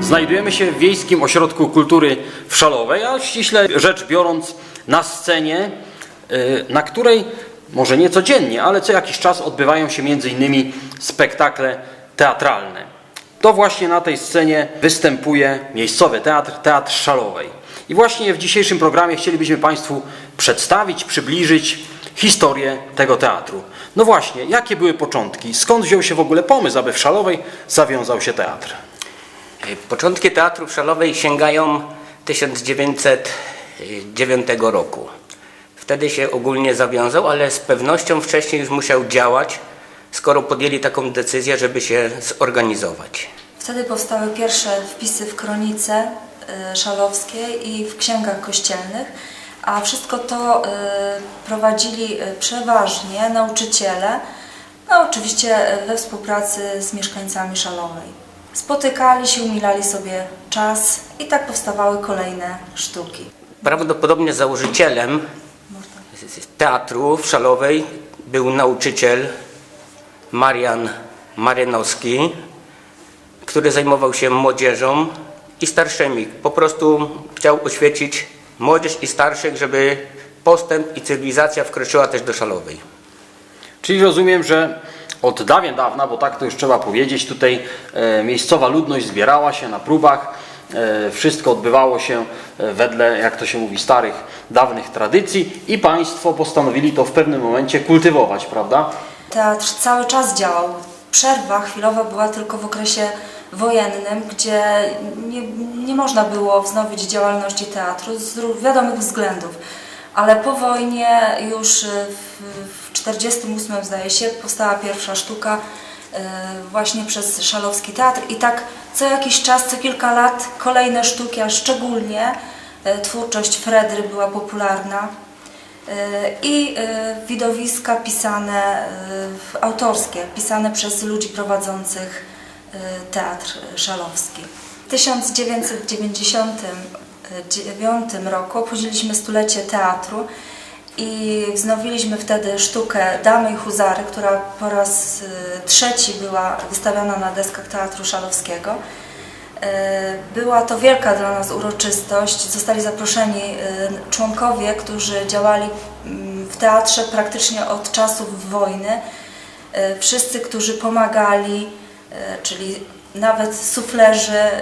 Znajdujemy się w Wiejskim Ośrodku Kultury w Szalowej, a ściśle rzecz biorąc na scenie, y, na której może nie codziennie, ale co jakiś czas odbywają się innymi spektakle teatralne. To właśnie na tej scenie występuje miejscowy teatr, Teatr Szalowej. I właśnie w dzisiejszym programie chcielibyśmy Państwu przedstawić, przybliżyć historię tego teatru. No właśnie, jakie były początki? Skąd wziął się w ogóle pomysł, aby w Szalowej zawiązał się teatr? Początki Teatru w Szalowej sięgają 1909 roku. Wtedy się ogólnie zawiązał, ale z pewnością wcześniej już musiał działać, skoro podjęli taką decyzję, żeby się zorganizować. Wtedy powstały pierwsze wpisy w kronice y, szalowskiej i w księgach kościelnych, a wszystko to y, prowadzili y, przeważnie nauczyciele, no oczywiście y, we współpracy z mieszkańcami Szalowej. Spotykali się, umilali sobie czas i tak powstawały kolejne sztuki. Prawdopodobnie założycielem teatru w Szalowej był nauczyciel Marian Marynowski, który zajmował się młodzieżą i starszymi. Po prostu chciał oświecić młodzież i starszych, żeby postęp i cywilizacja wkroczyła też do Szalowej. Czyli rozumiem, że od dawien dawna, bo tak to już trzeba powiedzieć, tutaj e, miejscowa ludność zbierała się na próbach. E, wszystko odbywało się e, wedle, jak to się mówi, starych, dawnych tradycji i państwo postanowili to w pewnym momencie kultywować, prawda? Teatr cały czas działał. Przerwa chwilowa była tylko w okresie wojennym, gdzie nie, nie można było wznowić działalności teatru z wiadomych względów. Ale po wojnie już y, w 1948 zdaje się powstała pierwsza sztuka y, właśnie przez Szalowski Teatr i tak co jakiś czas, co kilka lat kolejne sztuki, a szczególnie y, twórczość Fredry była popularna. I widowiska pisane, autorskie, pisane przez ludzi prowadzących teatr szalowski. W 1999 roku obchodziliśmy stulecie teatru i wznowiliśmy wtedy sztukę Damy i Huzary, która po raz y, trzeci była wystawiana na deskach Teatru Szalowskiego. E, Była to wielka dla nas uroczystość. Zostali zaproszeni członkowie, którzy działali mm, w teatrze praktycznie od czasów wojny. Wszyscy, którzy pomagali, czyli nawet suflerzy, e,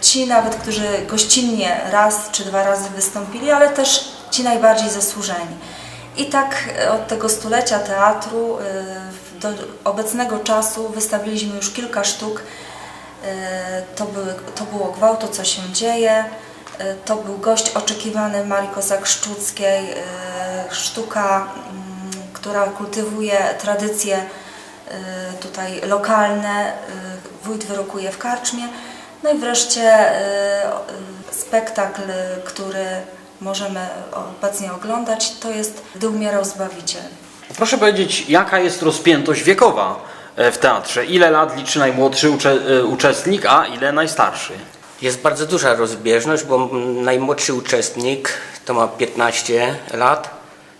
ci nawet, którzy gościnnie raz czy dwa razy wystąpili, ale też ci najbardziej zasłużeni. I tak e, od tego stulecia teatru e, do obecnego czasu wystawiliśmy już kilka sztuk. E, To, były, to było gwałt, to co się dzieje. E, To był gość oczekiwany Marii Kozak-Szczuckiej, e, sztuka, mm, która kultywuje tradycje e, tutaj lokalne. e, Wójt wyrokuje w karczmie. No i wreszcie e, spektakl, który możemy obecnie oglądać, to jest Gdy umierał Zbawiciel. Proszę powiedzieć, jaka jest rozpiętość wiekowa e, w teatrze? Ile lat liczy najmłodszy ucze, e, uczestnik, a ile najstarszy? Jest bardzo duża rozbieżność, bo najmłodszy uczestnik to ma 15 lat,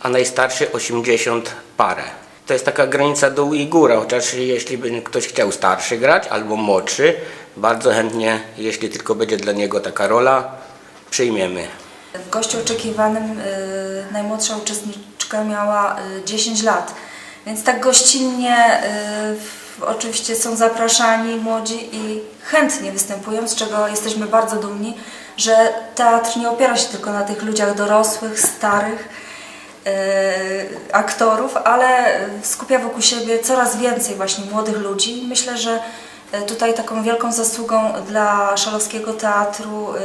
a najstarszy 80 parę. To jest taka granica dół i góra, chociaż jeśli by ktoś chciał starszy grać albo młodszy, bardzo chętnie, jeśli tylko będzie dla niego taka rola, przyjmiemy. W gościu oczekiwanym y, najmłodsza uczestniczka miała y, 10 lat, więc tak gościnnie y, oczywiście są zapraszani młodzi i chętnie występują, z czego jesteśmy bardzo dumni, że teatr nie opiera się tylko na tych ludziach dorosłych, starych, aktorów, ale skupia wokół siebie coraz więcej właśnie młodych ludzi. Myślę, że y, tutaj taką wielką zasługą dla Szalowskiego Teatru y,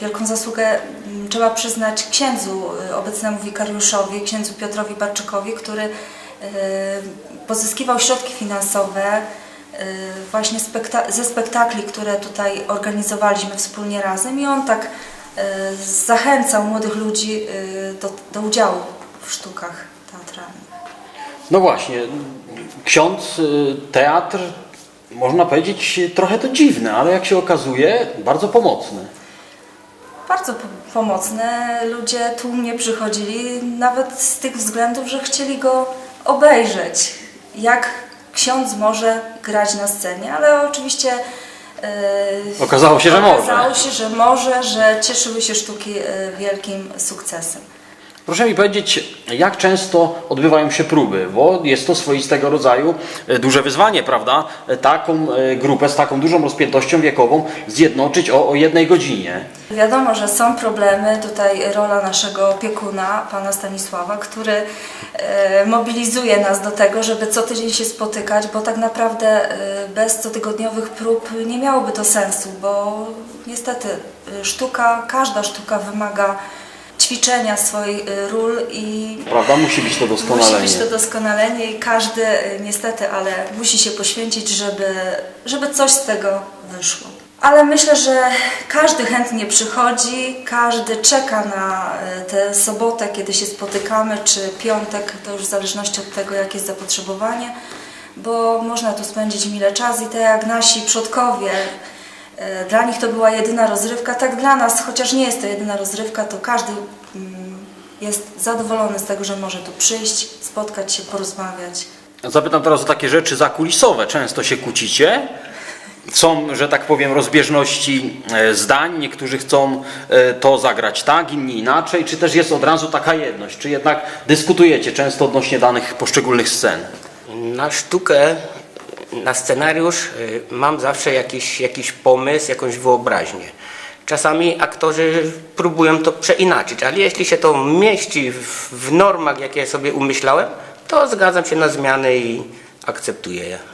Wielką zasługę mm, trzeba przyznać księdzu, obecnemu wikariuszowi, księdzu Piotrowi Barczykowi, który pozyskiwał środki finansowe właśnie spekta- ze spektakli, które tutaj organizowaliśmy wspólnie razem i on tak zachęcał młodych ludzi y, do, do udziału w sztukach teatralnych. No właśnie, ksiądz, y, teatr, można powiedzieć trochę to dziwne, ale jak się okazuje, bardzo pomocny. Bardzo po- pomocne. Ludzie tłumnie przychodzili, nawet z tych względów, że chcieli go obejrzeć, jak ksiądz może grać na scenie, ale oczywiście e, Okazało się, że może. Okazało się, że może, że cieszyły się sztuki e, wielkim sukcesem. Proszę mi powiedzieć, jak często odbywają się próby, bo jest to swoistego rodzaju e, duże wyzwanie, prawda? E, Taką e, grupę z taką dużą rozpiętością wiekową zjednoczyć o, o jednej godzinie. Wiadomo, że są problemy. Tutaj rola naszego opiekuna, pana Stanisława, który mobilizuje nas do tego, żeby co tydzień się spotykać, bo tak naprawdę bez cotygodniowych prób nie miałoby to sensu, bo niestety sztuka, każda sztuka wymaga ćwiczenia swoich e, ról i Prawda? Musi być to Musi doskonalenie. być to doskonalenie i każdy y, niestety, ale musi się poświęcić, żeby, żeby coś z tego wyszło. Ale myślę, że każdy chętnie przychodzi, każdy czeka na y, tę sobotę, kiedy się spotykamy, czy piątek, to już w zależności od tego, jakie jest zapotrzebowanie, bo można tu spędzić mile czas i tak jak nasi przodkowie, y, dla nich to była jedyna rozrywka, tak dla nas, chociaż nie jest to jedyna rozrywka, to każdy mm, jest zadowolony z tego, że może tu przyjść, spotkać się, porozmawiać. Zapytam teraz o takie rzeczy zakulisowe. Często się kłócicie. Są, że tak powiem, rozbieżności e, zdań. Niektórzy chcą e, to zagrać tak, inni inaczej. Czy też jest od razu taka jedność? Czy jednak dyskutujecie często odnośnie danych poszczególnych scen? Na sztukę, na scenariusz y, mam zawsze jakiś, jakiś pomysł, jakąś wyobraźnię. Czasami aktorzy próbują to przeinaczyć, ale jeśli się to mieści w, w normach, jakie sobie umyślałem, to zgadzam się na zmiany i akceptuję je.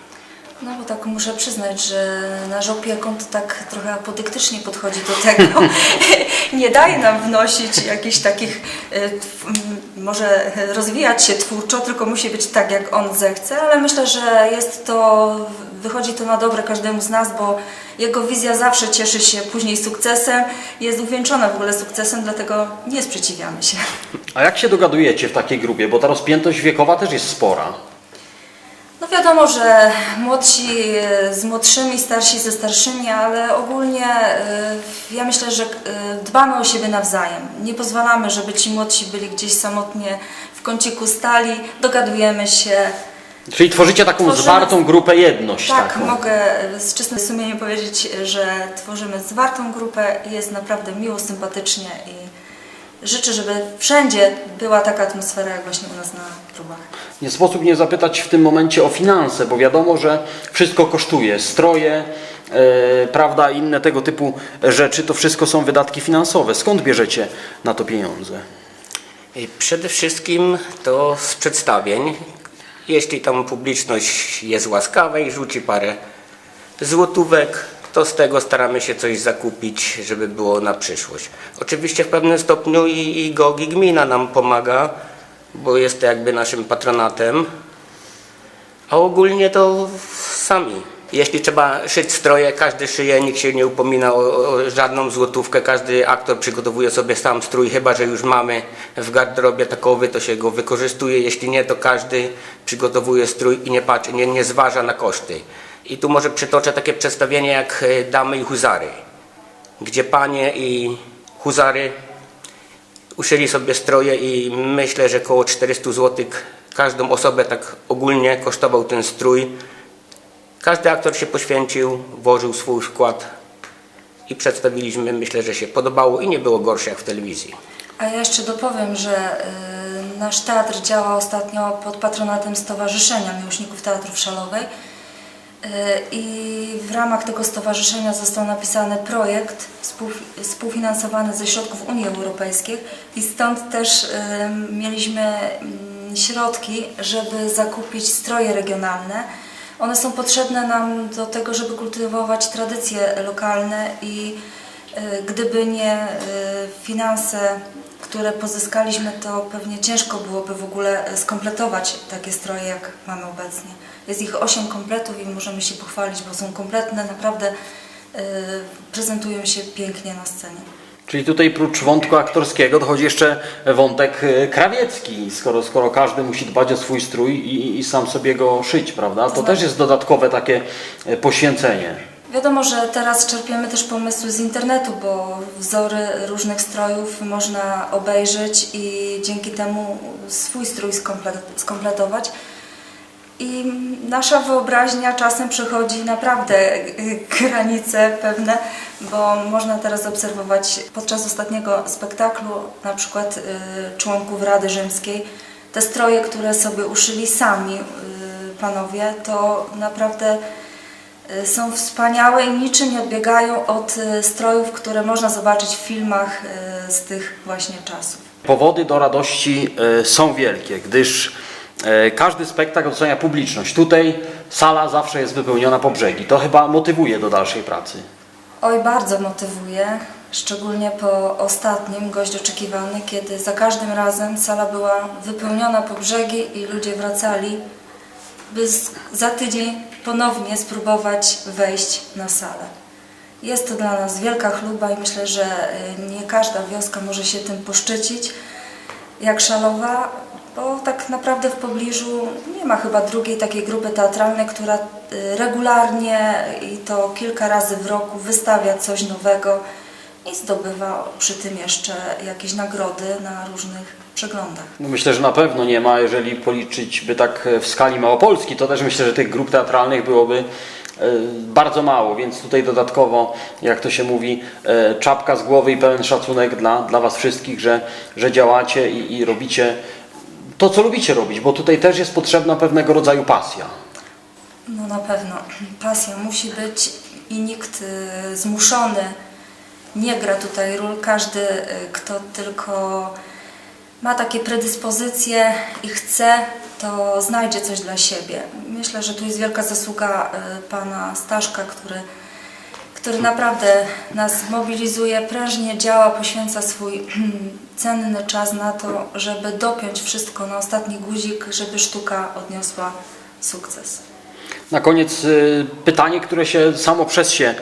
No bo tak muszę przyznać, że nasz opiekun tak trochę apodyktycznie podchodzi do tego. Nie daje nam wnosić jakichś takich, y, może rozwijać się twórczo, tylko musi być tak, jak on zechce, ale myślę, że jest to, wychodzi to na dobre każdemu z nas, bo jego wizja zawsze cieszy się później sukcesem, jest uwieńczona w ogóle sukcesem, dlatego nie sprzeciwiamy się. A jak się dogadujecie w takiej grupie? Bo ta rozpiętość wiekowa też jest spora. No wiadomo, że młodsi e, z młodszymi, starsi ze starszymi, ale ogólnie e, ja myślę, że e, dbamy o siebie nawzajem. Nie pozwalamy, żeby ci młodsi byli gdzieś samotnie w kąciku stali, dogadujemy się. Czyli tworzycie taką Tworzymy- zwartą grupę, jedność Tak, taką. mogę z czystym sumieniem powiedzieć, że tworzymy zwartą grupę i jest naprawdę miło, sympatycznie i życzę, żeby wszędzie była taka atmosfera jak właśnie u nas na próbach. Nie sposób nie zapytać w tym momencie o finanse, bo wiadomo, że wszystko kosztuje. Stroje, e, prawda, inne tego typu rzeczy, to wszystko są wydatki finansowe. Skąd bierzecie na to pieniądze? Przede wszystkim to z przedstawień. Jeśli tam publiczność jest łaskawa i rzuci parę złotówek, to z tego staramy się coś zakupić, żeby było na przyszłość. Oczywiście w pewnym stopniu i, i GOG i gmina nam pomaga, bo jest to jakby naszym patronatem, a ogólnie to sami. Jeśli trzeba szyć stroje, każdy szyje, nikt się nie upomina o, o żadną złotówkę, każdy aktor przygotowuje sobie sam strój, chyba że już mamy w garderobie takowy, to się go wykorzystuje, jeśli nie, to każdy przygotowuje strój i nie patrzy, nie, nie zważa na koszty. I tu może przytoczę takie przedstawienie jak e, Damy i Huzary, gdzie panie i huzary uszyli sobie stroje i myślę, że około 400 zł każdą osobę tak ogólnie kosztował ten strój. Każdy aktor się poświęcił, włożył swój wkład i przedstawiliśmy, myślę, że się podobało i nie było gorsze jak w telewizji. A ja jeszcze dopowiem, że y, nasz teatr działa ostatnio pod patronatem Stowarzyszenia Miłośników Teatrów Szalowej i w ramach tego stowarzyszenia został napisany projekt współf- współfinansowany ze środków Unii Europejskiej i stąd też y, mieliśmy mm, środki, żeby zakupić stroje regionalne. One są potrzebne nam do tego, żeby kultywować tradycje lokalne i y, gdyby nie finanse, które pozyskaliśmy, to pewnie ciężko byłoby w ogóle skompletować takie stroje, jak mamy obecnie. Jest ich 8 kompletów i możemy się pochwalić, bo są kompletne, naprawdę y, prezentują się pięknie na scenie. Czyli tutaj prócz wątku aktorskiego dochodzi jeszcze wątek e, krawiecki, skoro, skoro każdy musi dbać o swój strój i, i sam sobie go szyć, prawda? To też jest dodatkowe takie e, poświęcenie. Wiadomo, że teraz czerpiemy też pomysły z internetu, bo wzory różnych strojów można obejrzeć i dzięki temu swój strój skomplet- skompletować. I nasza wyobraźnia czasem przechodzi naprawdę granice pewne, bo można teraz obserwować podczas ostatniego spektaklu na przykład y, członków Rady Rzymskiej. Te stroje, które sobie uszyli sami y, panowie, to naprawdę są wspaniałe i niczym nie odbiegają od y, strojów, które można zobaczyć w filmach y, z tych właśnie czasów. Powody do radości są wielkie, gdyż każdy spektakl odsłania publiczność. Tutaj sala zawsze jest wypełniona po brzegi. To chyba motywuje do dalszej pracy. Oj, bardzo motywuje, szczególnie po ostatnim, gość oczekiwany, kiedy za każdym razem sala była wypełniona po brzegi i ludzie wracali, by za tydzień ponownie spróbować wejść na salę. Jest to dla nas wielka chluba i myślę, że y, nie każda wioska może się tym poszczycić, jak Szalowa, bo tak naprawdę w pobliżu nie ma chyba drugiej takiej grupy teatralnej, która y, regularnie i to kilka razy w roku wystawia coś nowego i zdobywa przy tym jeszcze jakieś nagrody na różnych przeglądach. No myślę, że na pewno nie ma, jeżeli policzyć by tak e, w skali Małopolski, to też myślę, że tych grup teatralnych byłoby e, bardzo mało, więc tutaj dodatkowo, jak to się mówi, e, czapka z głowy i pełen szacunek dla, dla Was wszystkich, że, że działacie i, i robicie to, co lubicie robić, bo tutaj też jest potrzebna pewnego rodzaju pasja. No na pewno pasja musi być i nikt zmuszony nie gra tutaj ról. Każdy, y, kto tylko ma takie predyspozycje i chce, to znajdzie coś dla siebie. Myślę, że tu jest wielka zasługa y, pana Staszka, który, który naprawdę nas mobilizuje, prężnie działa, poświęca swój cenny czas na to, żeby dopiąć wszystko na ostatni guzik, żeby sztuka odniosła sukces. Na koniec y, pytanie, które się samo przez się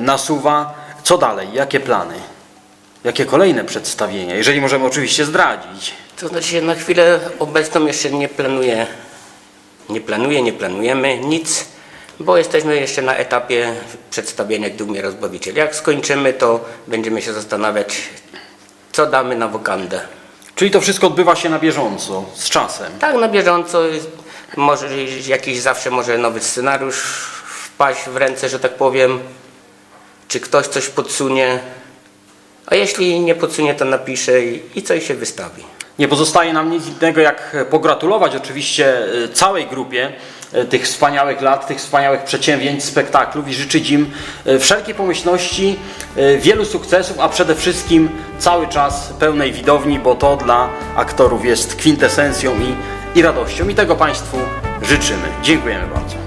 nasuwa. Co dalej? Jakie plany? Jakie kolejne przedstawienia? Jeżeli możemy oczywiście zdradzić. To znaczy na chwilę obecną jeszcze nie planuję, nie planuję, nie planujemy nic, bo jesteśmy jeszcze na etapie przedstawienia Dumie Rozbawicieli. Jak skończymy, to będziemy się zastanawiać, co damy na wokandę. Czyli to wszystko odbywa się na bieżąco, z czasem. Tak, na bieżąco, może jakiś zawsze może nowy scenariusz wpaść w ręce, że tak powiem, czy ktoś coś podsunie, a jeśli nie podsunie, to napisze i, i coś się wystawi. Nie pozostaje nam nic innego jak pogratulować oczywiście y, całej grupie y, tych wspaniałych lat, tych wspaniałych przedsięwzięć, spektaklów i życzyć im wszelkiej pomyślności, wielu sukcesów, a przede wszystkim cały czas pełnej widowni, bo to dla aktorów jest kwintesencją i, i radością. I tego Państwu życzymy. Dziękujemy bardzo.